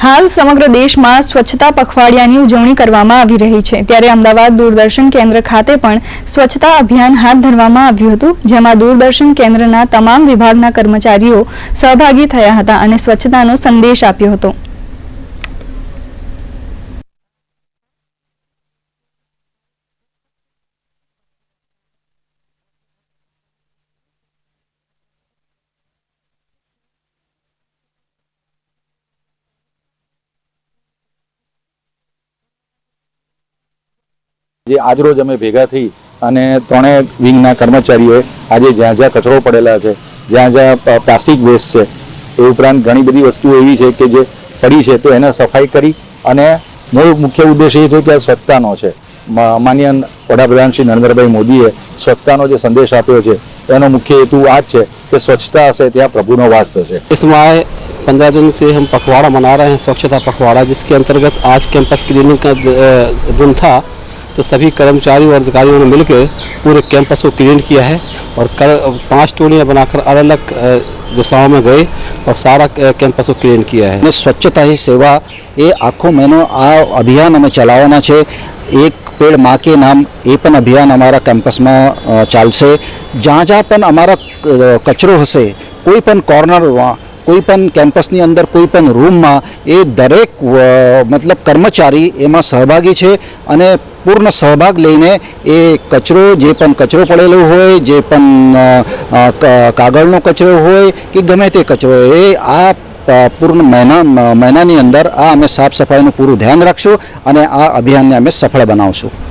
હાલ સમગ્ર દેશમાં સ્વચ્છતા પખવાડિયાની ઉજવણી કરવામાં આવી રહી છે. ત્યારે અમદાવાદ દૂરદર્શન કેન્દ્ર ખાતે પણ સ્વચ્છતા અભિયાન હાથ ધરવામાં આવ્યું હતું, જેમાં દૂરદર્શન કેન્દ્રના તમામ વિભાગના કર્મચારીઓ સહભાગી થયા હતા અને સ્વચ્છતાનો સંદેશ આપ્યો હતો. જે આજરોજ અમે ભેગા થઈ અને ત્રણેય વિંગના કર્મચારીઓએ આજે જ્યાં જ્યાં કચરો પડેલા છે જ્યાં જ્યાં પ- પ્લાસ્ટિક વેસ્ટ છે એ ઉપરાંત ઘણી બધી વસ્તુઓ એવી છે કે જે પડી છે તો એને સફાઈ કરી અને મૂળ મુખ્ય ઉદ્દેશ એ છે કે આ સ્વચ્છતાનો છે મ- માનનીય વડાપ્રધાન શ્રી નરેન્દ્રભાઈ મોદીએ સ્વચ્છતાનો જે સંદેશ આપ્યો છે એનો મુખ્ય હેતુ આ જ છે કે સ્વચ્છતા હશે ત્યાં પ્રભુનો वास થશે इस माह पंद्रह दिन से हम पखवाड़ा मना रहे हैं स्वच्छता पखवाड़ा जिसके अंतर्गत आज कैंपस क्लीनिंग का अ, दिन था तो सभी कर्मचारी और अधिकारियों ने मिलकर पूरे कैंपस को क्लीन किया है और कर पांच टोलियां बनाकर अलग अलग अ, दिशाओं में गए और सारा अ, कैंपस को क्लीन किया है અને સ્વચ્છતા હી સેવા એ આખો મહિનો આ અભિયાન અમે ચલાવવાના છે એક પેડ માં કે નામ એ પણ અભિયાન અમારા કેમ્પસમાં અ, ચાલશે જ્યાં જ્યાં પણ અમારા અ, કચરો હશે કોઈ પણ કોર્નરમાં કોઈ પણ કેમ્પસની અંદર કોઈ પણ રૂમમાં એ દરેક મતલબ કર્મચારી એમાં સહભાગી છે અને પૂર્ણ સહભાગ લઈને એ કચરો, જે પણ કચરો પડેલો હોય, જે પણ કાગળનો કચરો હોય કે ગમે તે કચરો એ આ પૂર્ણ મહિના, મહિનાની અંદર આ અમે સાફ સફાઈનું પૂરું ધ્યાન રાખશું અને આ અભિયાનને અમે સફળ બનાવશું.